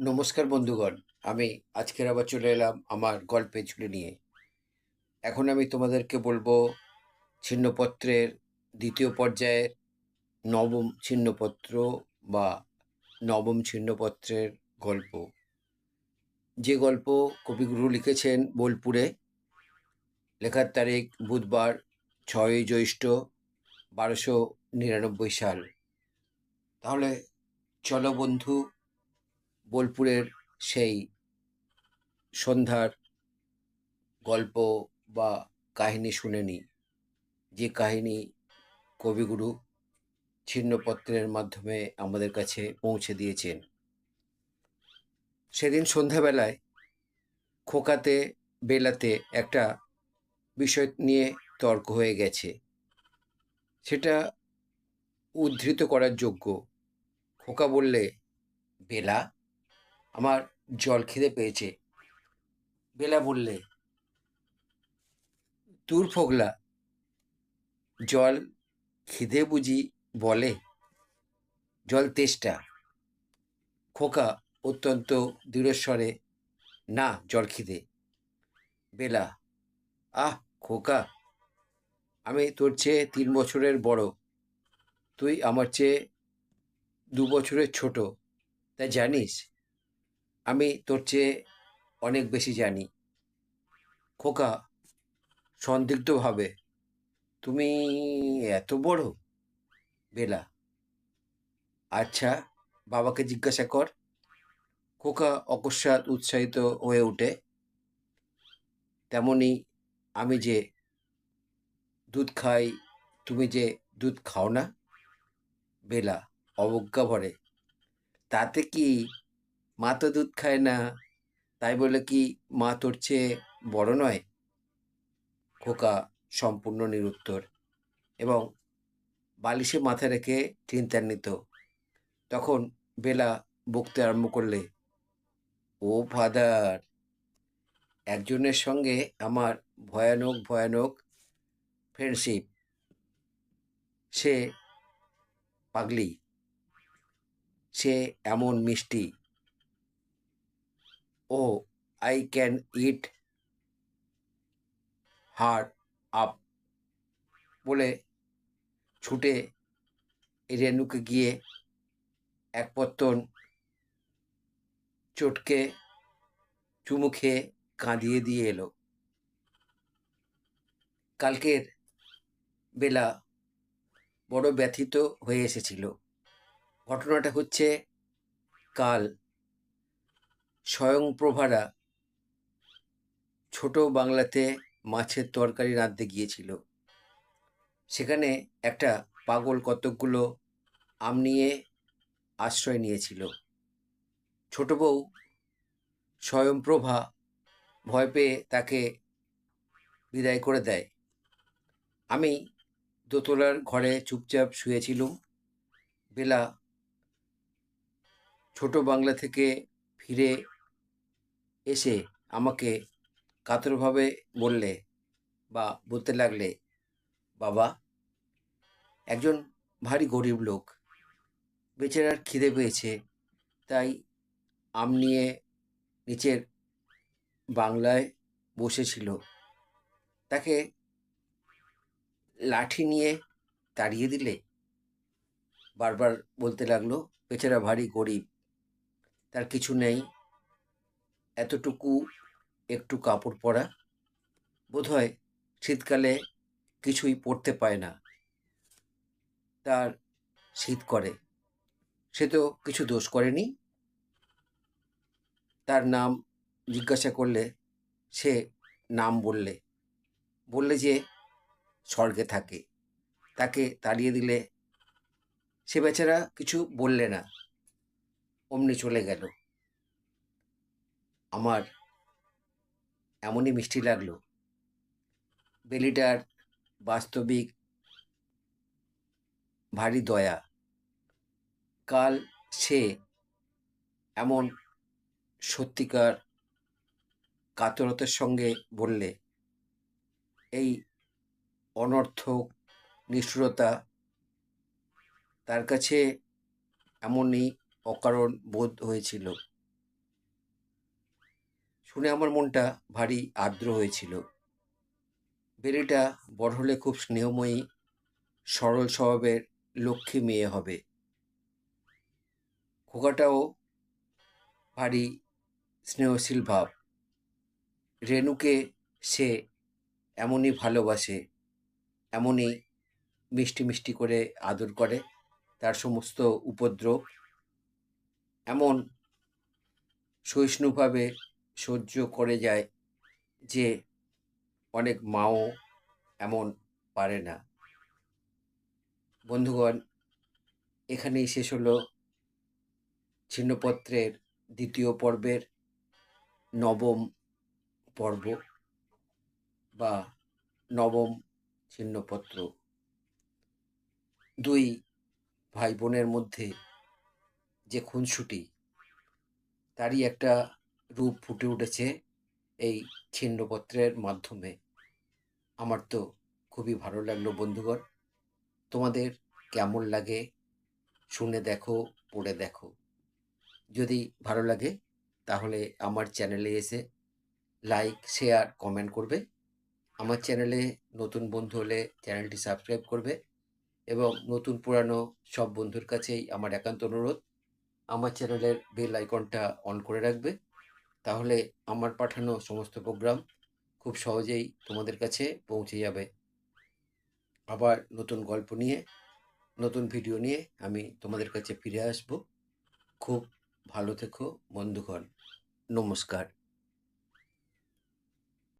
নমস্কার বন্ধুগণ, আমি আজকের আবার চলে এলাম আমার গল্পের ঝুলি নিয়ে। এখন আমি তোমাদেরকে বলব ছিন্নপত্রের দ্বিতীয় পর্যায়ের নবম ছিন্নপত্র বা নবম ছিন্নপত্রের গল্প। যে গল্প কবিগুরু লিখেছেন বোলপুরে, লেখার তারিখ বুধবার ছয়ই জ্যৈষ্ঠ বারোশো নিরানব্বই সাল। তাহলে চলো বন্ধু বোলপুরের সেই সন্ধ্যার গল্প বা কাহিনী শুনে নিই। যে কাহিনী কবিগুরু ছিন্নপত্রের মাধ্যমে আমাদের কাছে পৌঁছে দিয়েছেন। সেদিন সন্ধ্যাবেলায় খোকাতে, বেলাতে একটা বিষয় নিয়ে তর্ক হয়ে গেছে। সেটা উদ্ধৃত করার যোগ্য। খোকা বললে, বেলা আমার জল খিদে পেয়েছে। বেলা বললে দূর ফোগলা, জল খিদে বুঝি বলে? জল তেষ্টা। খোকা অত্যন্ত দৃঢ়স্বরে, না, জল খিদে। বেলা, আহ, খোকা, আমি তোর চেয়ে তিন বছরের বড়। তুই আমার চেয়ে দু বছরের ছোট তাই জানিস? আমি তোর চেয়ে অনেক বেশি জানি। খোকা, সন্দিগ্ধভাবে, তুমি এত বড়? বেলা আচ্ছা বাবাকে জিজ্ঞাসা কর। খোকা অকস্মাৎ উৎসাহিত হয়ে ওঠে। তেমনি আমি যে দুধ খাই, তুমি যে দুধ খাও না? বেলা, অবজ্ঞা ভরে। তাতে কি মা তো দুধ খায় না, তাই বলে কি মা তোর চেয়ে বড় নয়? খোকা সম্পূর্ণ নিরুত্তর এবং বালিশে মাথা রেখে চিন্তান্বিত। তখন বেলা বকতে আরম্ভ করলে, ও ফাদার, একজনের সঙ্গে আমার ভয়ানক ভয়ানক ফ্রেন্ডশিপ সে পাগলি, সে এমন মিষ্টি। ও I can eat her up বলে ছুটে রেনুকে গিয়ে এক পত্তন চটকে চুমু খেয়ে কাঁদিয়ে দিয়ে এলো। কালকের বেলা বড় ব্যথিত হয়ে এসেছিল। ঘটনাটা হচ্ছে কাল। স্বয়ংপ্রভারা ছোট বাংলাতে মাছের তরকারি রাঁধতে গিয়েছিল। সেখানে একটা পাগল কতকগুলো আম নিয়ে আশ্রয় নিয়েছিল। ছোট বউ স্বয়ংপ্রভা ভয় পেয়ে তাকে বিদায় করে দেয়। আমি দোতলার ঘরে চুপচাপ শুয়েছিলুম। বেলা ছোট বাংলা থেকে ফিরে এসে আমাকে কাতরভাবে বললে বা বলতে লাগলে, বাবা, একজন ভারী গরিব লোক। বেচারার খিদে পেয়েছে, তাই আম নিয়ে নিচের বাংলায় বসেছিল। তাকে লাঠি নিয়ে তাড়িয়ে দিলে? বারবার বলতে লাগল, বেচারা ভারী গরিব, তার কিছু নেই এতটুকু একটু কাপড় পরা, বোধহয় শীতকালে কিছুই পরতে পায় না। তার শীত করে। সে তো কিছু দোষ করেনি। তার নাম জিজ্ঞাসা করলে সে নাম বললে। বললে যে স্বর্গে থাকে। তাকে তাড়িয়ে দিলে সে বেচারা কিছু বললে না। অমনি চলে গেল। আমার এমনই মিষ্টি লাগল। বেলিটার বাস্তবিক ভারী দয়া। কাল সে এমন সত্যিকার কাতরতার সঙ্গে বললে, এই অনর্থক নিষ্ঠুরতা তার কাছে এমনই অকারণ বোধ হয়েছিল। শুনে আমার মনটা ভারী আর্দ্র হয়েছিল। বেরিটা বড় হলে খুব স্নেহময়ী, সরল স্বভাবের লক্ষ্মী মেয়ে হবে। খোকাটাও ভারী স্নেহশীল ভাব। রেনুকে সে এমনই ভালোবাসে, এমনই মিষ্টি মিষ্টি করে আদর করে, তার সমস্ত উপদ্রব। এমন সহিষ্ণুভাবে সহ্য করে যায় যে অনেক মাও এমন পারে না। বন্ধুগণ, এখানেই শেষ হলো ছিন্নপত্রের দ্বিতীয় পর্বের নবম পর্ব বা নবম ছিন্নপত্র। দুই ভাই বোনের মধ্যে যে খুনসুটি, তারই একটা রূপ ফুটে উঠেছে এই ছিন্নপত্রের মাধ্যমে। আমার তো খুবই ভালো লাগল বন্ধুগণ। তোমাদের কেমন লাগে শুনে দেখো, পড়ে দেখো। যদি ভালো লাগে, তাহলে আমার চ্যানেলে এসে লাইক, শেয়ার, কমেন্ট করবে। আমার চ্যানেলে নতুন বন্ধু হলে চ্যানেলটি সাবস্ক্রাইব করবে এবং নতুন পুরানো সব বন্ধুর কাছেই আমার একান্ত অনুরোধ। আমার চ্যানেলের বেল আইকনটা অন করে রাখবে। তাহলে আমার পাঠানো সমস্ত প্রোগ্রাম খুব সহজেই তোমাদের কাছে পৌঁছে যাবে। আবার নতুন গল্প নিয়ে, নতুন ভিডিও নিয়ে আমি তোমাদের কাছে ফিরে আসব। খুব ভালো থেকো বন্ধুগণ। নমস্কার।